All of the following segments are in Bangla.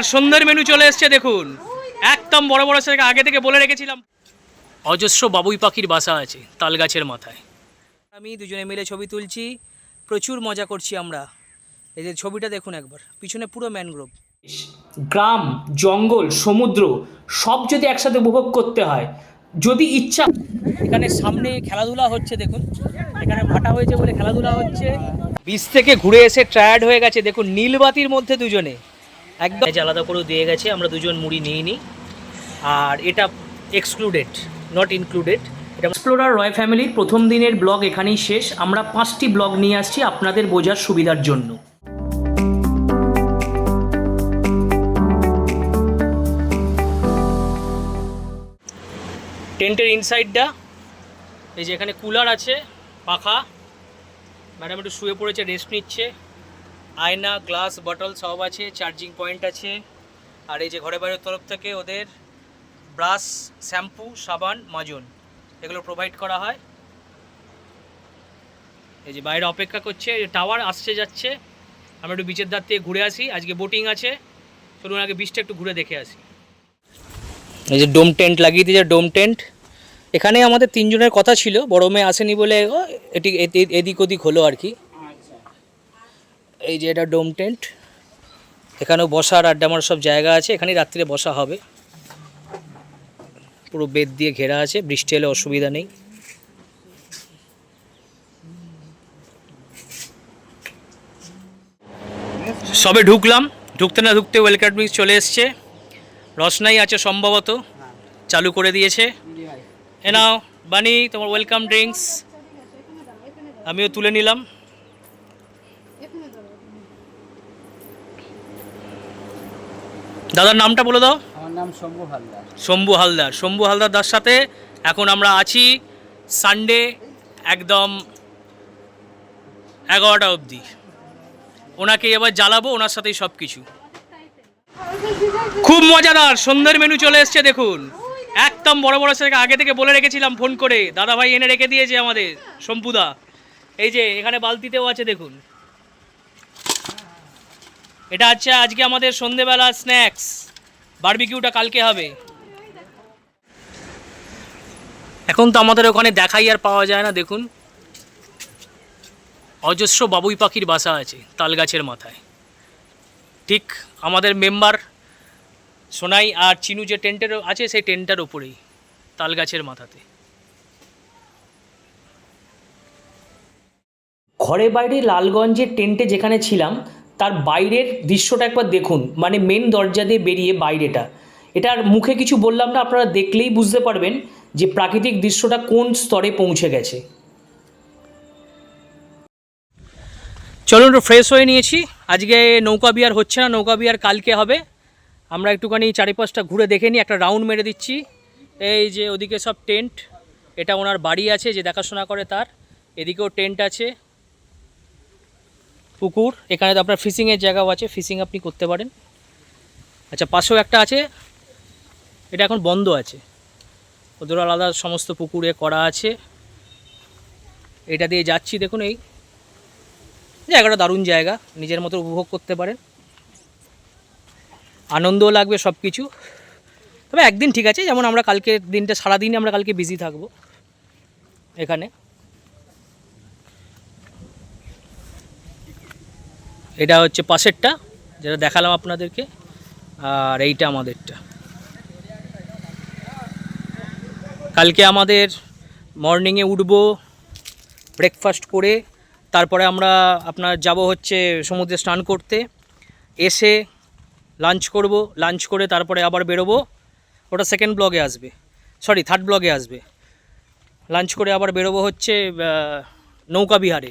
মজাদার সন্ধ্যের মেনু চলে এসছে দেখুন। একদম বড় বড় সেটাকে আগে থেকে বলে রেখেছিলাম। অজস্র বাবুই পাখির বাসা আছে তাল গাছের মাথায়। আমি দুজনে মিলে ছবি তুলছি প্রচুর মজা করছি আমরা। এই যে ছবিটা দেখুন একবার পিছনে পুরো ম্যানগ্রোভ গ্রাম জঙ্গল সমুদ্র সব যদি একসাথে উপভোগ করতে হয় যদি ইচ্ছা এখানে সামনে খেলাধুলা হচ্ছে দেখুন। এখানে ভাটা হয়েছে বলে খেলাধুলা হচ্ছে। বিচ থেকে ঘুরে এসে টায়ার্ড হয়ে গেছে দেখুন নীলবাতির মধ্যে দুজনে। একদম। আলাদা করে দিয়ে গেছে, আমরা দুজন মুড়ি নিয়ে নিই। আর এটা এক্সক্লুডেড নট ইনক্লুডেড এটা এক্সপ্লোরার রয় ফ্যামিলির প্রথম দিনের ব্লগ এখানেই শেষ। আমরা পাঁচটি ব্লগ নিয়ে আসছি আপনাদের বোঝার সুবিধার জন্য। টেন্টের ইনসাইডটা এই যে এখানে কুলার আছে, পাখা। ম্যাডাম একটু শুয়ে পড়েছে রেস্ট নিচ্ছে। আয়না, গ্লাস, বটল সব আছে, চার্জিং পয়েন্ট আছে। আর এই যে ঘরে বাইরের তরফ থেকে ওদের ব্রাশ, শ্যাম্পু, সাবান, মাজন, এগুলো প্রোভাইড করা হয়। এই যে বাইরে অপেক্ষা করছে টাওয়ার আসছে, যাচ্ছে। আমরা একটু বিচের ধার থেকে ঘুরে আসি, আজকে বোটিং আছে। চলুন আগে বিচটা একটু ঘুরে দেখে আসি। এই যে ডোম টেন্ট লাগিয়ে দিয়েছে ডোম টেন্ট এখানে আমাদের তিনজনের কথা ছিল, বড় মেয়ে আসেনি বলে এটি এদিক ওদিক হলো আর কি। এই যে এটা ডোম টেন্ট। এখানেও বসার আড্ডা মার সব জায়গা আছে। এখানেই রাত্রিরে বসা হবে। পুরো বেদ দিয়ে ঘেরা আছে। বৃষ্টি এলে অসুবিধা নেই। সবে ঢুকলাম। ঢুকতে না ঢুকতে ওয়েলকাম চলে এসছে। রসনাই আছে সম্ভবত। চালু করে দিয়েছে। এ নাও, বানি, তোমার ওয়েলকাম ড্রিঙ্কস আমিও তুলে নিলাম। দাদার নামটা বলে দাও। আমার নাম শম্ভু হালদার। শম্ভু হালদার। শম্ভু হালদার দার সাথে এখন আমরা আছি সানডে একদম এগারোটা অবধি। ওনাকে এবার জ্বালাবো ওনার সাথেই সব কিছু খুব মজাদার সন্ধ্যের মেনু চলে এসছে দেখুন। একদম বড় বড় সেটাকে আগে থেকে বলে রেখেছিলাম ফোন করে। দাদা ভাই এনে রেখে দিয়েছে আমাদের শম্পুদা এই যে এখানে বালতিতেও আছে দেখুন। এটা হচ্ছে আজকে আমাদের সন্ধেবেলা স্ন্যাক্স। বারবিকিউটা কালকে হবে। এখন তো আমাদের ওখানে দেখাই আর পাওয়া যায় না, দেখুন। অজস্র বাবুই পাখির বাসা আছে তাল গাছের মাথায়। ঠিক আমাদের মেম্বার সোনাই আর চিনু যে টেন্টের আছে, সেই টেন্টটার ওপরেই তাল গাছের মাথাতে। ঘরে বাইরে লালগঞ্জের টেন্টে যেখানে ছিলাম তার বাইরের দৃশ্যটা একবার দেখুন মানে মেন দরজা দিয়ে বেরিয়ে বাইরেটা। এটার মুখে কিছু বললাম না, আপনারা দেখলেই বুঝতে পারবেন যে প্রাকৃতিক দৃশ্যটা কোন স্তরে পৌঁছে গেছে। চলুন ফ্রেশ হয়ে নিয়েছি। আজকে নৌকা বিহার হচ্ছে না, নৌকা বিহার কালকে হবে। আমরা একটুখানি চারিপাশটা ঘুরে দেখে নিই, একটা রাউন্ড মেরে দিচ্ছি। এই যে ওদিকে সব টেন্ট এটা ওনার বাড়ি আছে, যে দেখাশোনা করে তার। এদিকেও টেন্ট আছে। পুকুর, এখানে তো আপনার ফিশিংয়ের জায়গাও আছে ফিশিং আপনি করতে পারেন। আচ্ছা পাশেও একটা আছে, এটা এখন বন্ধ আছে। ওদের আলাদা সমস্ত পুকুরে করা আছে। এটা দিয়ে যাচ্ছি, দেখুন এই জায়গাটা দারুণ জায়গা, নিজের মতো উপভোগ করতে পারেন। আনন্দও লাগবে সব কিছু তবে একদিন ঠিক আছে, যেমন আমরা কালকে দিনটা, সারাদিনই আমরা কালকে বিজি থাকব। এখানে। এটা হচ্ছে পাশেরটা, যেটা দেখালাম আপনাদেরকে, আর এইটা আমাদেরটা। কালকে আমাদের মর্নিংয়ে উঠবো, ব্রেকফাস্ট করে, তারপরে আমরা আপনার যাব হচ্ছে সমুদ্রে স্নান করতে। এসে লাঞ্চ করব, লাঞ্চ করে তারপরে আবার বেরোবো। ওটা সেকেন্ড ব্লগে আসবে। সরি, থার্ড ব্লগে আসবে। লাঞ্চ করে আবার বেরোবো হচ্ছে নৌকা বিহারে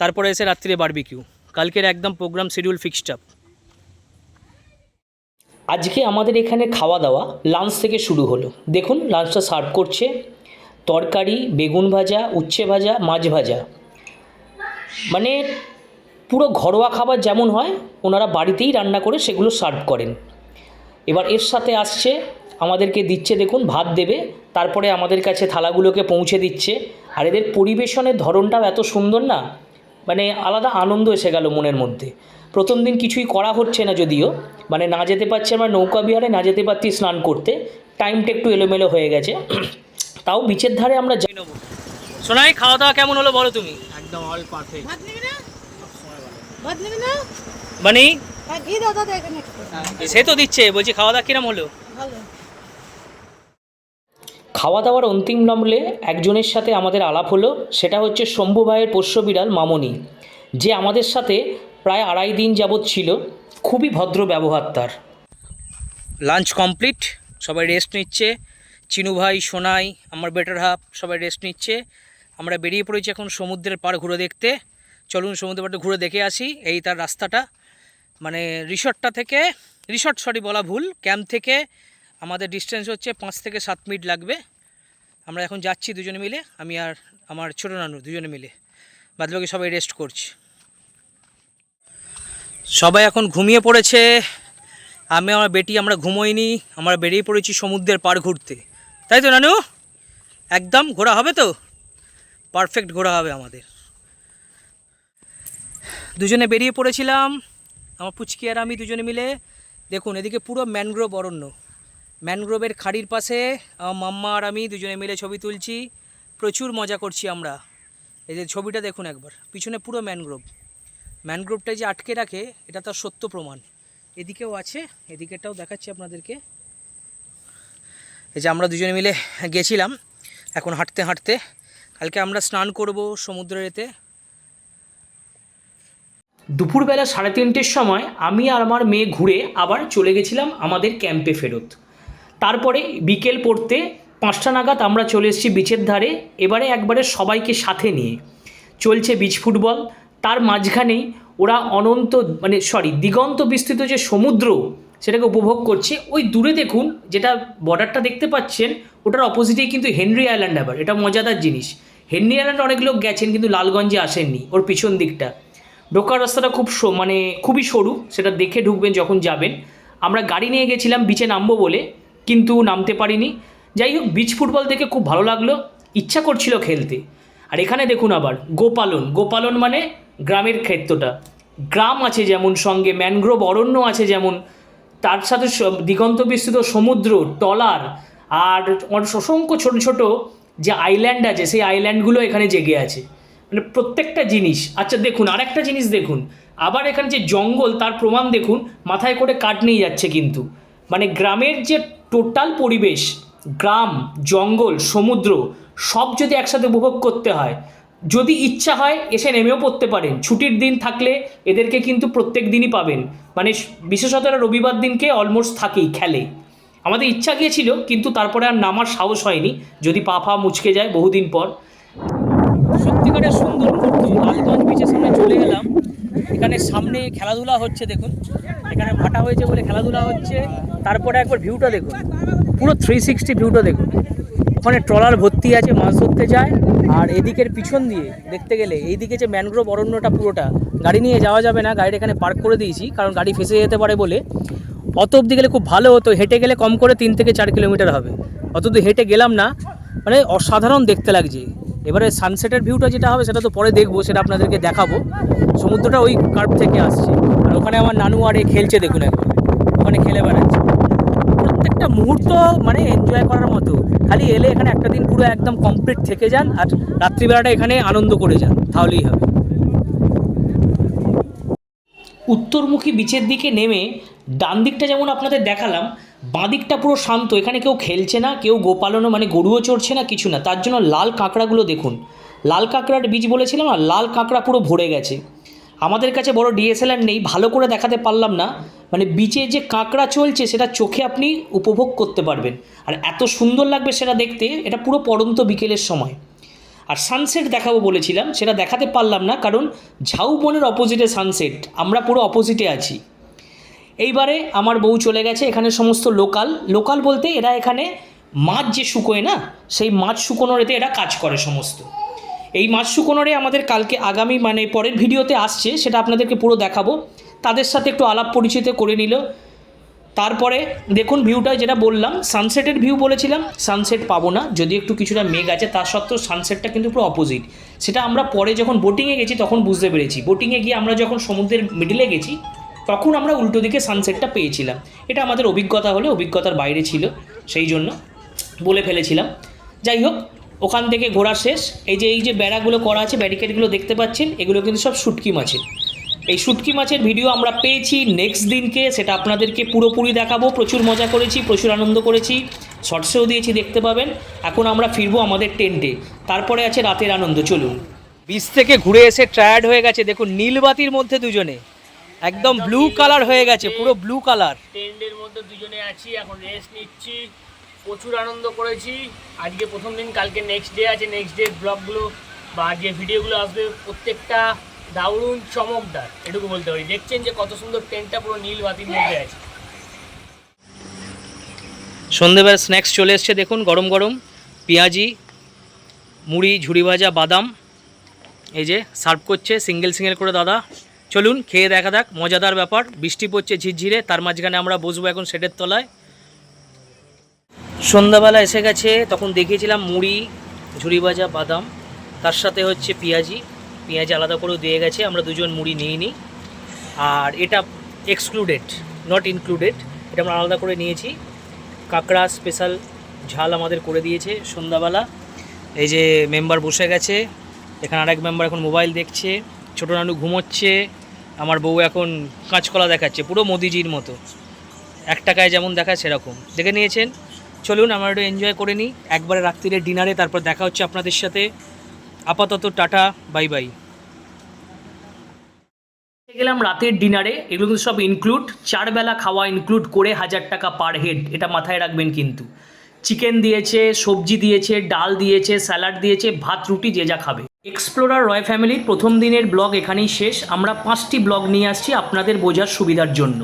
তারপরে এসে রাত্রিরে বারবিকিউ। কালকের একদম প্রোগ্রাম শিডিউল ফিক্সড আপ আজকে আমাদের এখানে খাওয়া দাওয়া লাঞ্চ থেকে শুরু হলো। দেখুন লাঞ্চটা সার্ভ করছে। তরকারি, বেগুন ভাজা, উচ্ছে ভাজা, মাছ ভাজা। মানে পুরো ঘরোয়া খাবার যেমন হয়, ওনারা বাড়িতেই রান্না করে সেগুলো সার্ভ করেন। এবার এর সাথে আসছে, আমাদেরকে দিচ্ছে দেখুন, ভাত দেবে, তারপরে আমাদের কাছে থালাগুলোকে পৌঁছে দিচ্ছে। আর এদের পরিবেশনের ধরনটাও এত সুন্দর না মানে আলাদা আনন্দ এসে গেল মনের মধ্যে। প্রথম দিন কিছুই করা হচ্ছে না যদিও মানে না যেতে পারছি আমরা নৌকা বিহারে না যেতে পারছি স্নান করতে। টাইমটা একটু এলোমেলো হয়ে গেছে। তাও বিচের ধারে আমরা যাই। নেব সোনাই খাওয়া দাওয়া কেমন হলো বলো তুমি? একদম অল পারফেক্ট ভাত নেবে না? ভাত নেবে না? মানে? হ্যাঁ একটু। সে তো দিচ্ছে বলছি খাওয়া দাওয়া কিরম হলো? খাওয়া দাওয়ার অন্তিম নামলে একজনের সাথে আমাদের আলাপ হলো, সেটা হচ্ছে শম্ভু ভাইয়ের পোষ্য বিড়াল মামনি। যে আমাদের সাথে প্রায় আড়াই দিন যাবৎ ছিল, খুবই ভদ্র ব্যবহার তার। লাঞ্চ কমপ্লিট, সবাই রেস্ট নিচ্ছে। চিনু ভাই, সোনাই, আমার বেটার হাফ, সবাই রেস্ট নিচ্ছে। আমরা বেরিয়ে পড়েছি এখন সমুদ্রের পাড় ঘুরে দেখতে। চলুন সমুদ্রের পাড়ে ঘুরে দেখে আসি, এই তার রাস্তাটা। মানে রিসর্টটা থেকে, রিসর্ট সরি বলা ভুল, ক্যাম্প থেকে আমাদের ডিস্টেন্স হচ্ছে পাঁচ থেকে সাত মিনিট লাগবে। আমরা এখন যাচ্ছি দুজনে মিলে, আমি আর আমার ছোটো নানু দুজনে মিলে। বাদবাকি সবাই রেস্ট করছি। সবাই এখন ঘুমিয়ে পড়েছে। আমি আমার বেটি, আমরা ঘুমোইনি, আমরা বেরিয়ে পড়েছি সমুদ্রের পাড় ঘুরতে। তাই তো নানু? একদম ঘোরা হবে তো? পারফেক্ট ঘোরা হবে আমাদের। দুজনে বেরিয়ে পড়েছিলাম, আমার পুচকি আর আমি দুজনে মিলে। দেখুন, এদিকে পুরো ম্যানগ্রোভ অরণ্য। ম্যানগ্রোভের খাড়ির পাশে মাম্মা আর আমি দুজনে মিলে ছবি তুলছি। প্রচুর মজা করছি আমরা। এই যে ছবিটা দেখুন একবার, পিছনে পুরো ম্যানগ্রোভ। ম্যানগ্রোভটা যে আটকে রাখে, এটা তার সত্য প্রমাণ। এদিকেও আছে এদিকেটাও দেখাচ্ছি আপনাদেরকে। এই যে আমরা দুজনে মিলে গেছিলাম, এখন হাঁটতে হাঁটতে। কালকে আমরা স্নান করব সমুদ্রের এতে। দুপুরবেলা সাড়ে তিনটের সময় আমি আর আমার মেয়ে ঘুরে আবার চলে গেছিলাম আমাদের ক্যাম্পে ফেরত। তারপরে বিকেল পড়তে পাঁচটা নাগাদ আমরা চলে এসেছি বিচের ধারে। এবারে একবারে সবাইকে সাথে নিয়ে। চলছে বিচ ফুটবল তার মাঝখানেই ওরা অনন্ত মানে সরি দিগন্ত বিস্তৃত যে সমুদ্র, সেটাকে উপভোগ করছে। ওই দূরে দেখুন, যেটা বর্ডারটা দেখতে পাচ্ছেন, ওটার অপোজিটেই কিন্তু হেনরি আইল্যান্ড আবার। এটা মজাদার জিনিস। হেনরি আইল্যান্ড অনেক লোক গেছেন, কিন্তু লালগঞ্জে আসেননি, ওর পিছন দিকটা। ঢোকার রাস্তাটা খুব মানে খুবই সরু, সেটা দেখে ঢুকবেন যখন যাবেন। আমরা গাড়ি নিয়ে গেছিলাম বিচে নামবো বলে। কিন্তু নামতে পারিনি। যাই হোক বিচ ফুটবল দেখে খুব ভালো লাগল। ইচ্ছা করছিল খেলতে। আর এখানে দেখুন আবার, গোপালন। গোপালন মানে গ্রামের ক্ষেত্রটা। গ্রাম আছে যেমন সঙ্গে ম্যানগ্রোভ অরণ্য আছে যেমন। তার সাথে দিগন্ত বিস্তৃত সমুদ্র, টলার, আর অসংখ্য ছোট ছোট যে আইল্যান্ড আছে, সেই আইল্যান্ডগুলো এখানে জেগে আছে। মানে প্রত্যেকটা জিনিস। আচ্ছা দেখুন, আরেকটা জিনিস দেখুন। আবার এখানে যে জঙ্গল, তার প্রমাণ দেখুন। মাথায় করে কাঠ নিয়ে যাচ্ছে কিন্তু। মানে গ্রামের যে টোটাল পরিবেশ, গ্রাম, জঙ্গল, সমুদ্র, সব যদি একসাথে উপভোগ করতে হয়, যদি ইচ্ছা হয় এসে নেমেও পড়তে পারেন। ছুটির দিন থাকলে এদেরকে কিন্তু প্রত্যেক দিনই পাবেন। মানে বিশেষত রবিবার দিনকে অলমোস্ট থাকেই, খেলে। আমাদের ইচ্ছা গিয়েছিল, কিন্তু তারপরে আর নামার সাহস হয়নি। যদি পা ফা মুচকে যায় বহুদিন পর। সত্যিকারের সুন্দর, লালগঞ্জ বিচের সামনে চলে গেলাম। এখানে সামনে খেলাধুলা হচ্ছে, দেখুন। এখানে ভাটা হয়েছে বলে খেলাধুলা হচ্ছে। তারপরে একবার ভিউটা দেখুন। পুরো থ্রি সিক্সটি ভিউটা দেখুন। ওখানে ট্রলার ভর্তি আছে, মাছ ধরতে যায়। আর এদিকের পিছন দিয়ে দেখতে গেলে, এইদিকে যে ম্যানগ্রোভ অরণ্যটা পুরোটা, গাড়ি নিয়ে যাওয়া যাবে না। গাড়িটা এখানে পার্ক করে দিয়েছি, কারণ গাড়ি ফেসে যেতে পারে বলে। অত অবধি গেলে খুব ভালো হতো। হেঁটে গেলে কম করে তিন থেকে চার কিলোমিটার হবে। অত হেঁটে গেলাম না। মানে অসাধারণ দেখতে লাগছে। এবারে সানসেটের ভিউটা যেটা হবে, সেটা তো পরে দেখব, সেটা আপনাদেরকে দেখাবো। সমুদ্রটা ওই কার্ভ থেকে আসছে। আর ওখানে আমার নানু আর খেলছে, দেখুন একবার। ওখানে খেলে বেড়াচ্ছে। প্রত্যেকটা মুহূর্ত মানে এনজয় করার মতো। খালি এলে এখানে একটা দিন পুরো একদম কমপ্লিট থেকে যান, আর রাত্রিবেলাটা এখানে আনন্দ করে যান। তাহলেই হবে। উত্তরমুখী বিচের দিকে নেমে ডান দিকটা যেমন আপনাদের দেখালাম, বাঁ দিকটা পুরো শান্ত, এখানে কেউ খেলছে না, কেউ গোপালনও মানে গরুও চড়ছে না, কিছু না। তার জন্য লাল কাঁকড়াগুলো দেখুন। লাল কাঁকড়ার বীজ বলেছিলাম আর লাল কাঁকড়া পুরো ভরে গেছে। আমাদের কাছে বড় ডিএসএলআর নেই, ভালো করে দেখাতে পারলাম না। মানে বিচে যে কাঁকড়া চলছে, সেটা চোখে আপনি উপভোগ করতে পারবেন। আর এত সুন্দর লাগবে সেটা দেখতে, এটা পুরো পড়ন্ত বিকেলের সময়। আর সানসেট দেখাবো বলেছিলাম, সেটা দেখাতে পারলাম না, কারণ ঝাউবনের অপোজিটে সানসেট আমরা পুরো অপোজিটে আছি। এইবারে আমার বউ চলে গেছে, এখানে সমস্ত লোকাল। লোকাল বলতে এরা এখানে মাছ যে শুকোয় না, সেই মাছ শুকোনোর এতে এরা কাজ করে সমস্ত। এই মাছ শুকোনোরে আমাদের কালকে আগামী মানে পরের ভিডিওতে আসছে, সেটা আপনাদেরকে পুরো দেখাবো। তাদের সাথে একটু আলাপ পরিচিত করে নিল। তারপরে দেখুন ভিউটা যেটা বললাম সানসেটের ভিউ বলেছিলাম সানসেট পাবো না, যদি একটু কিছুটা মেঘ আছে তার সত্ত্বেও সানসেটটা কিন্তু পুরো অপোজিট সেটা আমরা পরে যখন বোটিংয়ে গেছি, তখন বুঝতে পেরেছি। বোটিংয়ে গিয়ে আমরা যখন সমুদ্রের মিডিলে গেছি তখন আমরা উল্টো দিকে সানসেটটা পেয়েছিলাম। এটা আমাদের অভিজ্ঞতা হলে অভিজ্ঞতার বাইরে ছিল, সেই জন্য বলে ফেলেছিলাম। যাই হোক, ওখান থেকে ঘোরা শেষ। এই যে এই যে বেড়াগুলো করা আছে ব্যারিকেডগুলো দেখতে পাচ্ছেন, এগুলো কিন্তু সব শুটকি মাছের। এই শুটকি মাছের ভিডিও আমরা পেয়েছি নেক্সট দিনকে, সেটা আপনাদেরকে পুরোপুরি দেখাবো। প্রচুর মজা করেছি, প্রচুর আনন্দ করেছি। শর্টসেও দিয়েছি, দেখতে পাবেন। এখন আমরা ফিরবো আমাদের টেন্টে। তারপরে আছে রাতের আনন্দ, চলুন। বিচ থেকে ঘুরে এসে টায়ার্ড হয়ে গেছে। দেখুন, নীলবাতির মধ্যে দুজনে। একদম ব্লু কালার হয়ে গেছে পুরো ব্লু কালার টেন্টের মধ্যে দুজনে আছি এখন রেস্ট নিচ্ছি। প্রচুর আনন্দ করেছি। আজকে প্রথম দিন কালকে নেক্সট ডে আছে। নেক্সট ডে ব্লগগুলো বা যে ভিডিওগুলো আসবে প্রত্যেকটা দারুণ চমকদার এটুকু বলতে পারি। দেখছেন যে কত সুন্দর টেন্টটা পুরো নীল বাতির মধ্যে আছে। সন্ধেবেলা স্ন্যাক্স চলে এসছে দেখুন গরম গরম। পেঁয়াজি মুড়ি ঝুড়ি ভাজা বাদাম। এই যে সার্ভ করছে সিঙ্গেল সিঙ্গেল করে দাদা। চলুন, খেয়ে দেখা যাক, মজাদার ব্যাপার, বৃষ্টি পড়ছে ঝিরঝিরে, তার মাঝখানে আমরা বসবো এখন সেটের তলায়। সন্ধ্যাবেলা এসে গেছে, তখন দেখিয়েছিলাম মুড়ি, ঝুড়ি ভাজা, বাদাম, তার সাথে হচ্ছে পেঁয়াজি। পেঁয়াজি আলাদা করেও দিয়ে গেছে, আমরা দুজন মুড়ি নিয়ে নিই আর এটা এক্সক্লুডেড নট ইনক্লুডেড এটা আমরা আলাদা করে নিয়েছি। কাঁকড়া স্পেশাল ঝাল আমাদের করে দিয়েছে সন্ধ্যাবেলা। এই যে মেম্বার বসে গেছে, এখানে আরেক মেম্বার এখন মোবাইল দেখছে। ছোটো নানু ঘুমোচ্ছে, আমার বউ এখন কাঁচকলা দেখাচ্ছে, পুরো মোদিজির মতো। এক টাকায় যেমন দেখায় সেরকম। দেখে নিয়েছেন? চলুন, আমরা একটু এনজয় করে নিই। একবারে রাত্রিরে ডিনারে তারপর দেখা হচ্ছে আপনাদের সাথে। আপাতত টাটা বাই বাই গেলাম রাতের ডিনারে এগুলো কিন্তু সব ইনক্লুড চার বেলা খাওয়া ইনক্লুড করে হাজার টাকা পার হেড এটা মাথায় রাখবেন কিন্তু। চিকেন দিয়েছে, সবজি দিয়েছে, ডাল দিয়েছে স্যালাড দিয়েছে, ভাত, রুটি, যে যা খাবে। এক্সপ্লোরার রয় ফ্যামিলির প্রথম দিনের ব্লগ এখানেই শেষ। আমরা পাঁচটি ব্লগ নিয়ে আসছি আপনাদের বোঝার সুবিধার জন্য।